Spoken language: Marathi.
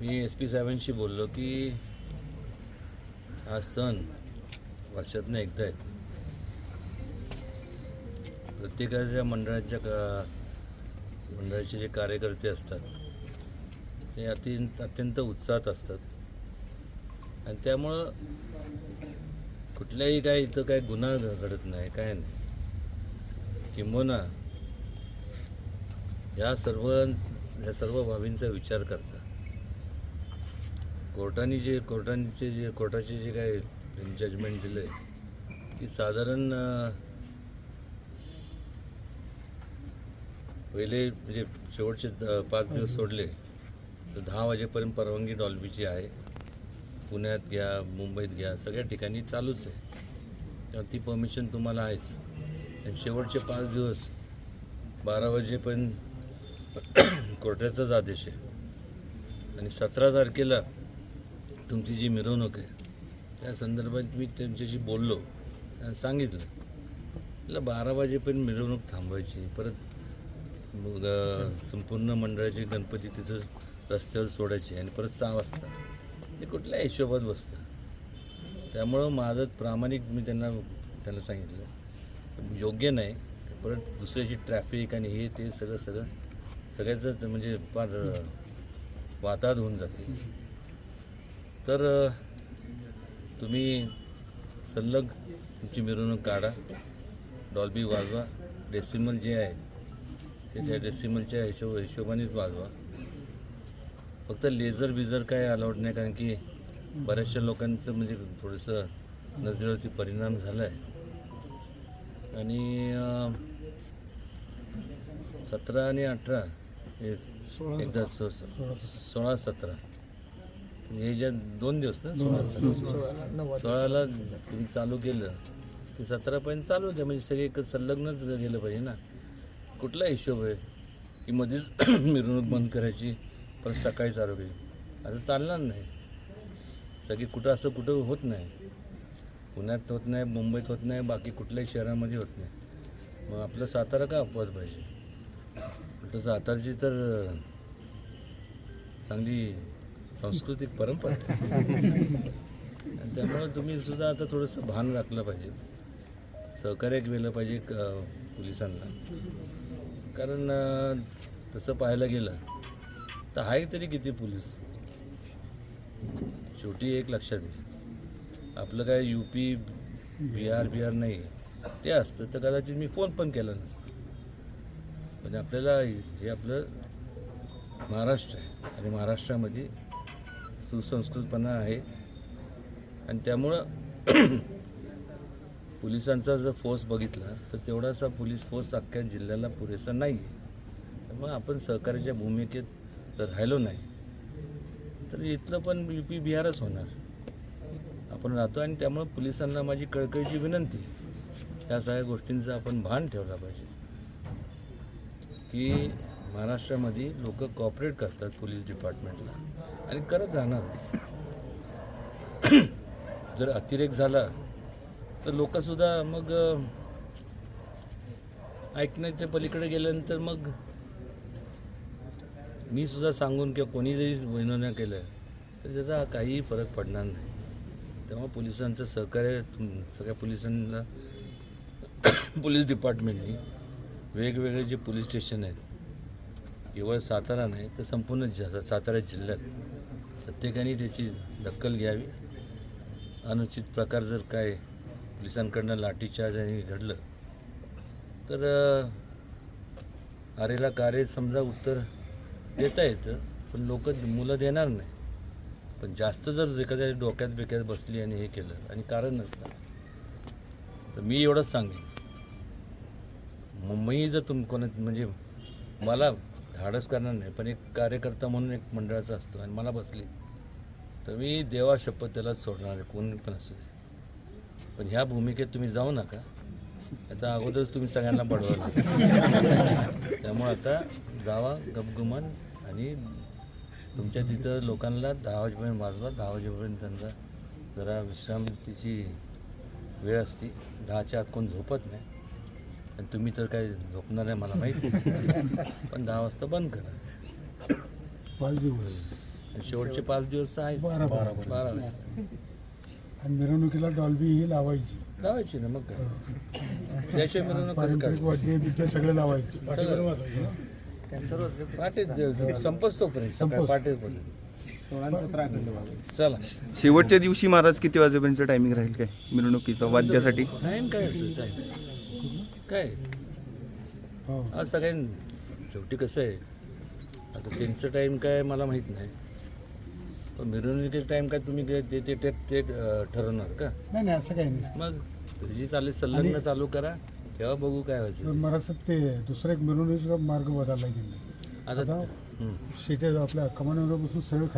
मी एस पी साहेबांशी बोललो की हा सण वर्षातनं एकदा येतो प्रत्येकाच्या मंडळाच्या का मंडळाचे जे कार्यकर्ते असतात ते अति अत्यंत उत्साहात असतात. आणि त्यामुळं कुठल्याही काय इथं काय गुन्हा घडत नाही काय नाही. किंबोना या सर्व या सर्व बाबींचा विचार करतात. कोर्टाने जे कोर्टांचे जे कोर्टाचे जे काय जजमेंट दिलं आहे की साधारण पहिले म्हणजे शेवटचे द- पाच दिवस सोडले तर दहा वाजेपर्यंत परवानगी डॉल्बीची आहे. पुण्यात घ्या मुंबईत घ्या सगळ्या ठिकाणी चालूच आहे. तेव्हा ती परमिशन तुम्हाला आहेच. आणि शेवटचे पाच दिवस बारा वाजेपर्यंत कोर्टाचाच आदेश आहे. आणि सतरा तारखेला तुमची जी मिरवणूक आहे त्या संदर्भात मी त्यांच्याशी बोललो सांगितलं. म्हटलं बारा वाजेपर्यंत मिरवणूक थांबवायची परत मग संपूर्ण मंडळाचे गणपती तिथं रस्त्यावर सोडायचे आणि परत सहा वाजता. ते कुठल्या हिशोबात बसतं? त्यामुळं माझं प्रामाणिक मी त्यांना त्यांना सांगितलं योग्य नाही परत दुसऱ्याची ट्रॅफिक आणि हे ते सगळं सगळं सगळ्याचंच म्हणजे फार अं, वाताहत होऊन जाते. तर तुम्ही सल्लग तुमची मिरवणूक काढा. डॉल्बी वाजवा. डेसिमल जे आहे ते त्या डेसिमलच्या हिशोब हिशोबानेच वाजवा. फक्त लेझर बिझर काय अलाउड नाही कारण की बऱ्याचशा लोकांचं म्हणजे थोडंसं नजरेवरती परिणाम झाला आहे आणि सतरा आणि अठरा एकदा सो- सोळा सतरा. हे ज्या दोन दिवस ना सोळा सोळाला तुम्ही चालू केलं की सतरापर्यंत चालू द्या म्हणजे सगळे एक संलग्नच गेलं पाहिजे ना. कुठला हिशोब आहे? की मध्येच मिरवणूक बंद करायची परत सकाळी चालू केली. असं चालणार नाही. सगळी कुठं असं कुठं होत नाही. पुण्यात होत नाही मुंबईत होत नाही बाकी कुठल्याही शहरामध्ये होत नाही. मग आपलं सातारा का अपवाद पाहिजे? तर सातारची तर चांगली सांस्कृतिक परंपरा. आणि त्यामुळे तुम्ही सुद्धा आता थोडंसं भान राखलं पाहिजे. सहकार्य केलं पाहिजे क- पोलिसांना. कारण तसं पाहायला गेलं तर आहे तरी किती पोलीस? शेवटी एक लक्षात येईल आपलं काय यू पी बिहार बिहार नाही. ते असतं. तर कदाचित मी फोन पण केला नसतं. म्हणजे आपल्याला हे आपलं महाराष्ट्र आहे. आणि महाराष्ट्रामध्ये सुसंस्कृतपणा आहे. आणि त्यामुळं पोलिसांचा जर फोर्स बघितला तर तेवढासा पोलीस फोर्स अख्ख्या जिल्ह्याला पुरेसा नाही आहे मग आपण सहकार्याच्या भूमिकेत जर राहिलो नाही तर इथलं पण यू पी बिहारच होणार. आपण राहतो आणि त्यामुळं पोलिसांना माझी कळकळीची विनंती या सगळ्या गोष्टींचं आपण भान ठेवला पाहिजे. की महाराष्ट्रामध्ये लोक कॉपरेट करतात पोलीस डिपार्टमेंटला आणि करत राहणारच जर अतिरेक झाला तर लोकसुद्धा मग ऐकण्याच्या पलीकडे गेल्यानंतर मग मी सुद्धा सांगून किंवा कोणी जरी विनवण्या केलं तर त्याचा काहीही फरक पडणार नाही. तेव्हा पोलिसांचं सहकार्य सगळ्या पोलिसांना पोलीस डिपार्टमेंटनी वेगवेगळे जे पोलीस स्टेशन आहेत केवळ सातारा नाही तर संपूर्ण ज सातारा जिल्ह्यात प्रत्येकाने त्याची दखल घ्यावी. अनुचित प्रकार जर काय पोलिसांकडनं लाठीचार्ज आणि घडलं तर आरेला कार्य समजा उत्तर देता येतं पण लोक मुलं देणार नाही. पण जास्त जर एखाद्या डोक्यात बिक्यात बसली आणि हे केलं आणि कारण नसतं तर मी एवढंच सांगेन. मग मी जर तुम कोणा म्हणजे मला धाडस करणार नाही पण एक कार्यकर्ता म्हणून एक मंडळाचा असतो आणि मला बसली. तर मी देवा शपथ त्यालाच सोडणार आहे कोणी पण असू दे. पण ह्या भूमिकेत तुम्ही जाऊ नका. आता अगोदरच तुम्ही सगळ्यांना बडवलं त्यामुळं आता जावा गपगुमान आणि तुमच्या तिथं लोकांना दहा वाजेपर्यंत वाजवा दहा वाजेपर्यंत त्यांचा जरा विश्रांतीची वेळ असते. दहाच्या आत कोण झोपत नाही. आणि तुम्ही तर काय झोपणार आहे मला माहिती. पण दहा वाजता बंद करा. पाच दिवस. शेवटचे पाच दिवस तर आहेच. बारा बारा बारा आणि मिरवणुकीला डॉल्बी ही लावायची. लावायची ना मग काय? त्याशिवाय मिरवणूक? वाद्य बिद्य सगळे लावायचे. पहाटे संपच तोपर्यंत सकाळी पहाटेपर्यंत चला. शेवटच्या दिवशी महाराज किती वाजेपर्यंत टायमिंग राहील काय? मिरवणुकीचं वाद्यासाठी? टाईम काय असेल टाईम काय? हो. आज सगळ्यां शेवटी कसं आहे आता त्यांचं टाईम काय मला माहीत नाही. पण मिरवणुकीचं टाईम काय तुम्ही ते ते ते ठरवणार का? नाही नाही असं काही नाही. मग जी चालेल संलग्न चालू करा तेव्हा बघू काय व्हायचं. पण मला असं ते दुसरा एक मिरवणुकीचा मार्ग बदलला त्यांनी. आता आता हं. शेटे आपल्या कमानीवर बसून सरळ खाली